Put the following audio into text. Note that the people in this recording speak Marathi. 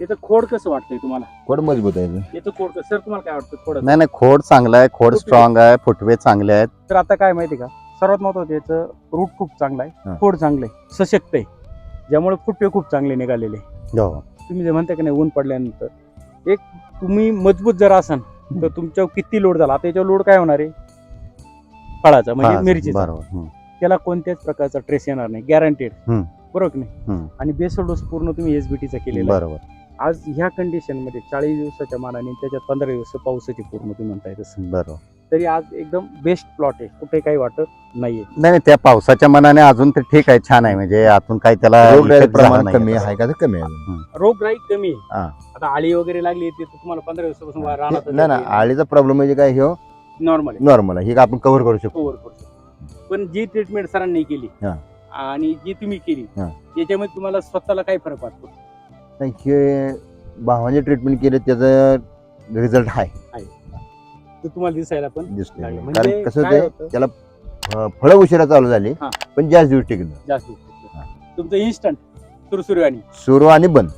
याचं खोड कसं वाटतंय तुम्हाला? कोण मजबूत आहे याचं खोड कसं? सर तुम्हाला काय वाटतं खोड नाही नाही खोड चांगला आहे खोड फुटवे. स्ट्रॉंग आहे फुटवे चांगले आहेत. तर आता काय माहिती का? सर्वात महत्वाचं याचं रूट खूप चांगला हा. आहे खोड चांगलं आहे सशक्त आहे. ज्यामुळे फुटवे खूप चांगले निघालेले आहे. हो. तुम्ही जे म्हणता की नाही ऊन पडल्यानंतर एक तुम्ही मजबूत जर असाल तर तुमच्यावर किती लोड झाला? आता याच्यावर लोड काय होणार आहे? फळाचा म्हणजे मिरचीचा. बरोबर. हम्म. त्याला कोणत्याच प्रकारचा ट्रेस येणार नाही गॅरंटेड हम्म. बरोबर की नाही? हम्म. आणि बेसल डोस पूर्ण तुम्ही एसबीटीचा केलेला आहे. बरोबर. आज ह्या कंडिशनमध्ये चाळीस दिवसाच्या मानाने त्याच्यात पंधरा दिवस पावसाची पूर्ण तुम्ही म्हणताय तसं. बरोबर. तरी आज एकदम बेस्ट प्लॉट आहे. कुठे काही वाटत नाहीये. नाही नाही त्या पावसाच्या मनाने अजून ते ठीक आहे छान आहे. म्हणजे आतून काही त्याला प्रमाण नाही कमी आता. आहे का? तर कमी आहे अजून. रोगराई कमी आहे. हा. आता आळी वगैरे लागली ते तर तुम्हाला पंधरा दिवसापासून राहणार नाही ना आळीचा प्रॉब्लेम म्हणजे काय ह्यो नॉर्मल आहे. नॉर्मल आहे. हे आपण कव्हर करू शकतो. कव्हर करू शकतो. पण जी ट्रीटमेंट सरांनी केली हा. आणि जी तुम्ही केली हा. याच्यामध्ये तुम्हाला स्वतःला काय फरक वाटतो. नाही, हे भावाने ट्रीटमेंट केलं त्याचा रिझल्ट आहे. ते तुम्हाला दिसायला पण दिसतोय. लागलं. कारण म्हणजे कसं काय होतंय होतं? त्याला अं, फळं उशिरा चालू झाली हा. पण जास्त दिवस टिकलं. जास्त. तुमचं इन्स्टंट सुरसुरवाणी. सुरू आणि बंद